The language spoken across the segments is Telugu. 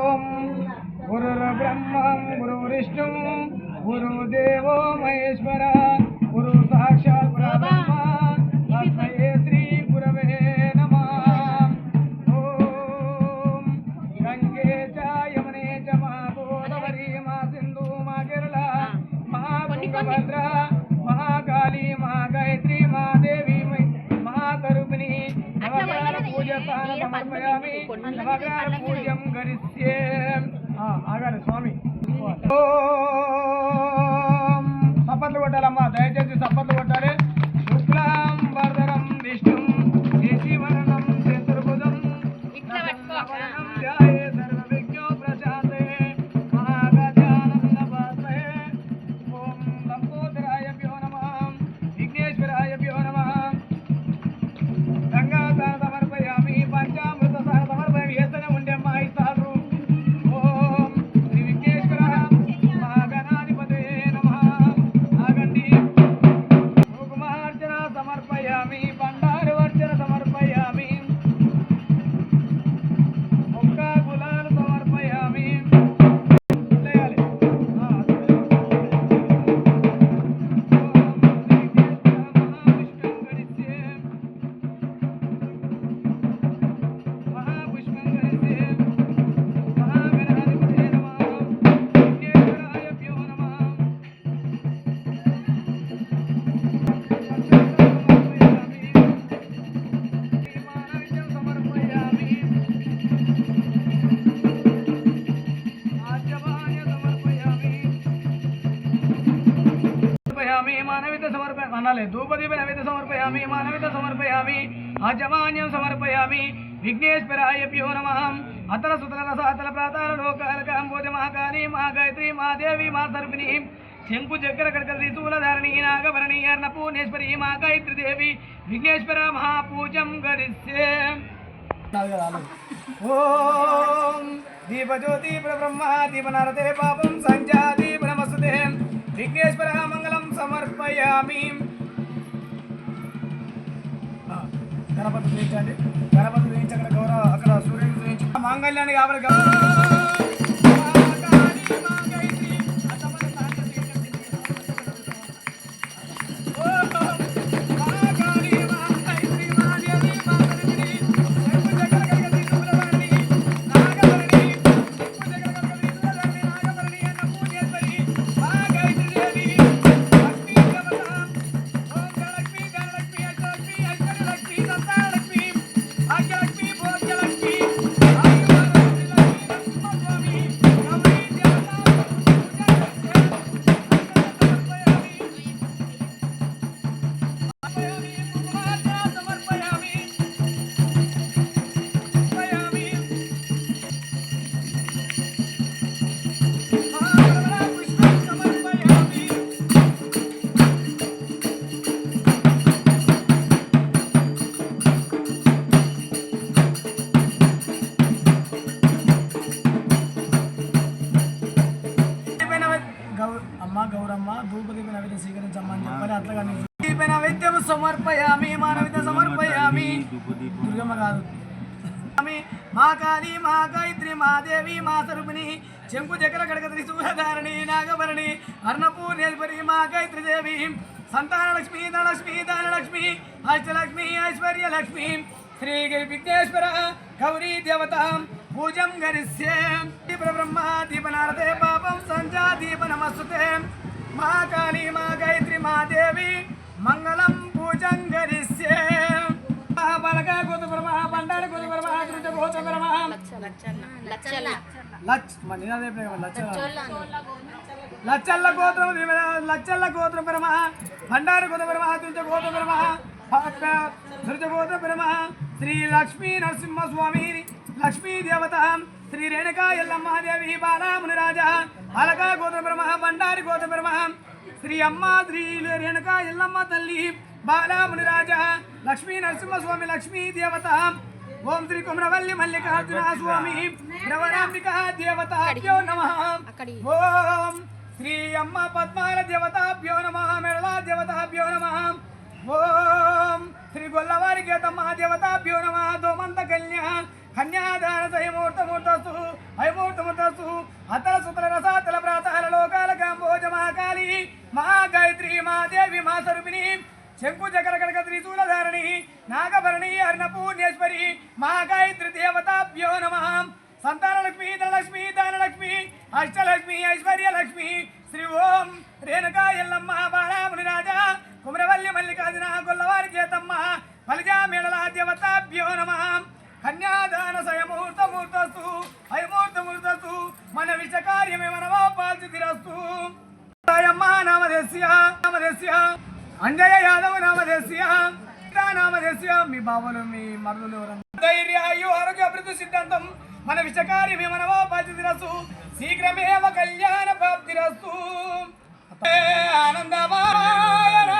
ఓం. గురుర్బ్రహ్మం గురుర్విష్ణుం గురుదేవో మహేశ్వర గురు సాక్షాత్ పరబ్రహ్మ తస్మై శ్రీ గురవే నమః. ఓం. గంగే చ యమునే చ మా గోదావరి మా సింధు మా కేరళ మా ఆగాలి స్వామి. ఓం. సప్పట్లు కొట్టాలమ్మా దయచేసి సప్పట్లు సమర్పయామి మానవిత సమర్ప అనాలి ధూపదీప నైవేద్య సమర్పయామి మానవిత సమర్పయామి ఆజమాన్యం సమర్పయామి విఘ్నేశ్వరాయభ్యో నమ అతల సుతల రస అతల ప్రాతాల లోకాల కాంబోజ మహాకాళి మహాగాయత్రి మహాదేవి మా సర్పిణి శంకు చక్ర కడక త్రిశూలధారణి నాగభరణి అన్నపూర్ణేశ్వరి మా గాయత్రి దేవి విఘ్నేశ్వర మహాపూజం గరిస్తే ఓం దీపజ్యోతి బ్రహ్మ దీపనారతే పాపం సంధ్యా దీప నమస్తే విఘ్నేశ్వర మంగళం సమర్పయామి. గణపతి చూపించండి. గణపతి చూపించి అక్కడ గౌరవ అక్కడ సూర్యుడు చూపించి మాంగళ్యాన్ని కాబట్టి నైవేద్యం సమర్పయామి మానవిత సమర్పయామి దుర్గమ్మ కాదు స్వామి, మా కాళీ మా గాయత్రి మా దేవి మా సరుపిణి చెంపు చక్ర కడక త్రిశూలధారణి నాగభరణి అన్నపూర్ణేశ్వరి మా గాయత్రి దేవి సంతాన లక్ష్మి ధనలక్ష్మి ధనలక్ష్మి అష్టలక్ష్మి ఐశ్వర్య లక్ష్మి శ్రీ విఘ్నేశ్వర గౌరీ దేవత పూజం గరిష్యే. దీప బ్రహ్మ దీప నారదే పాపం సంధ్యా దీప నమస్తుతే. మా కాళీ మా గాయత్రి మా దేవి మంగళం లచ్చల్ల గోత్రం లచ్చల్ల గోత్రం పరమ. బండారు గోత్ర పరమ తుజ గోత్ర పరమ. తుజ గోత్ర పరమ. శ్రీ లక్ష్మీ నరసింహ స్వామి లక్ష్మీ దేవత శ్రీ రేణుకా ఎల్లమ్మ దేవి బాలాముని రాజా. అలకా గోత్ర పరమ బండారి గోత్ర పరమ. శ్రీ అమ్మ శ్రీ రేణుకా ఎల్లమ్మ తల్లి బాలాముని రాజా. లక్ష్మీ నరసింహస్వామి లక్ష్మీ దేవత. ఓం శ్రీ కుమరవల్లి మల్లికార్జున స్వామి నవరాంబిక దేవతాభ్యో నమ. ఓం శ్రీ అమ్మ పద్మాల దేవతాభ్యో నమ మెడలా దేవతాభ్యో నమ. ఓం శ్రీ గొల్లవారి గీతమ్మ దేవతాభ్యో నమ దోమంత కన్యా కన్యాదాన సయమూర్తమూర్తస్సు హయమూర్తమూర్తస్సు అతల సుతల రసాతల ప్రాతాల లోకాల కాంబోజ మహాకాళి మహాగాయత్రి మహాదేవి మహాస్వరూపిణి శంకు జగరగడక త్రిశూలధారిణి నాగభరణి అర్ణ అన్నపూర్ణేశ్వరి మహాగాయత్రి దేవతాభ్యో నమ. సంతానలక్ష్మి ధనలక్ష్మి ధనలక్ష్మి అష్టలక్ష్మి ఐశ్వర్యలక్ష్మి. శ్రీ ఓం రేణుకా ఎల్లమ్మ బారాముని రాజా కుమరవల్లి మల్లికార్జున గొల్లవారి చేతమ్మ ఫలిజా మేళల దేవతాభ్యో నమ. కన్యాదాన సయమూర్తమూర్తస్తు అయమూర్తమూర్తస్తు మన విషకార్యమే మనవాపాల్చి తిరస్తు నామదస్య నామదస్య అంజయ యాదవ నామదస్య నామదేశ్య మీ బావలు మీ మరుదులు ధైర్యాయు ఆరోగ్య అభివృద్ధి సిద్ధాంతం మన విషకారి మీ మనవో బాధితురసు శీఘ్రమేవ కళ్యాణ ప్రాప్తిరస్తు. ఆనందమాయణ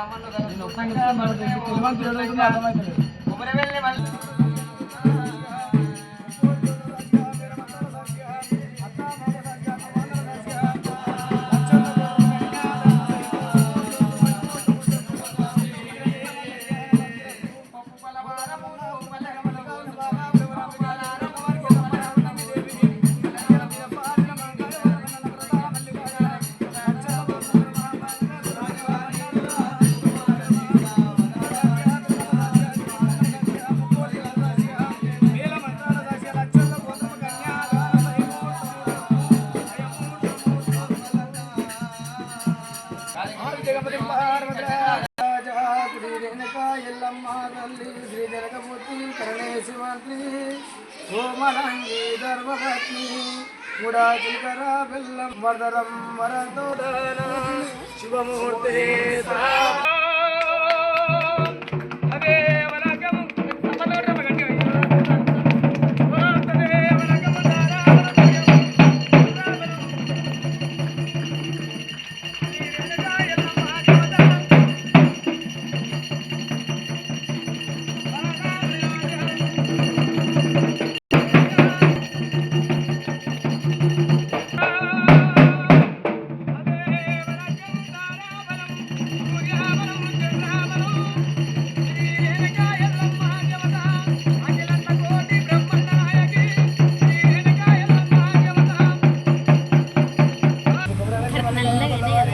Gracias. దయమూర్తమూర్తస్తు అయమూర్త తెలివంతి ఏదైతుందో అర్థమవుతలేదు సోమరంగి ధర్మపత్ని గుడాచికర బెల్లం వరదరం వరదోదన శివమూర్తి 那那个那个